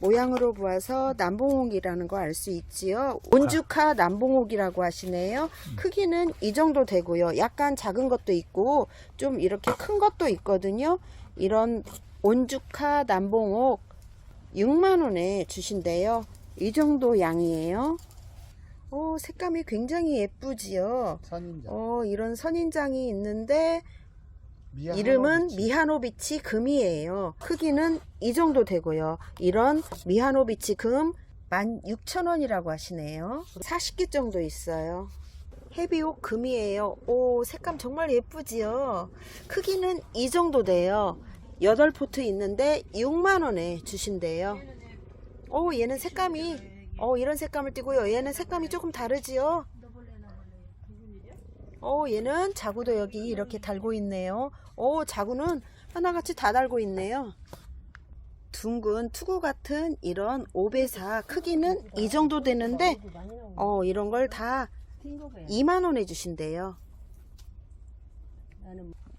모양으로 보아서 남봉옥이라는 거 알 수 있지요. 온주카 남봉옥이라고 하시네요. 크기는 이 정도 되고요. 약간 작은 것도 있고 좀 이렇게 큰 것도 있거든요. 이런 온주카 남봉옥 6만 원에 주신대요. 이 정도 양이에요. 오, 색감이 굉장히 예쁘지요. 선인장. 어, 이런 선인장이 있는데 미아 이름은. 미하노비치 금이에요. 크기는 이 정도 되고요. 이런 미하노비치 금 16,000원이라고 하시네요. 40개 정도 있어요. 헤비옥 금이에요. 오, 색감 정말 예쁘지요? 크기는 이 정도 돼요. 8포트 있는데 6만원에 주신대요. 오, 얘는 색감이, 어, 이런 색감을 띠고요. 얘는 색감이 조금 다르지요? 어, 얘는 자구도 여기 이렇게 달고 있네요. 어, 자구는 하나같이 다 달고 있네요. 둥근 투구 같은 이런 오배사 크기는 이 정도 되는데, 어, 이런 걸 다 2만원에 주신대요.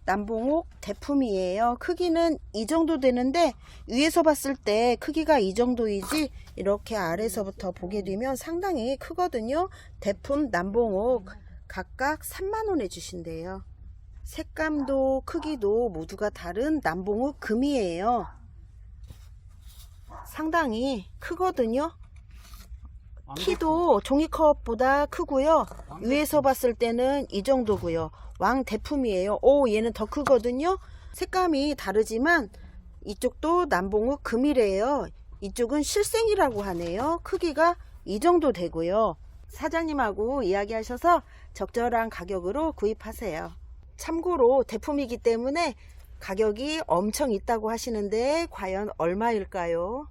남봉옥 대품이에요. 크기는 이 정도 되는데, 위에서 봤을 때 크기가 이 정도이지, 이렇게 아래서부터 보게 되면 상당히 크거든요. 대품 남봉옥. 각각 3만원에 주신대요. 색감도 크기도 모두가 다른 남봉우 금이에요. 상당히 크거든요. 키도 종이컵보다 크고요. 위에서 봤을 때는 이 정도고요. 왕 대품이에요. 오, 얘는 더 크거든요. 색감이 다르지만 이쪽도 남봉우 금이래요. 이쪽은 실생이라고 하네요. 크기가 이 정도 되고요. 사장님하고 이야기하셔서 적절한 가격으로 구입하세요. 참고로 대품이기 때문에 가격이 엄청 있다고 하시는데 과연 얼마일까요?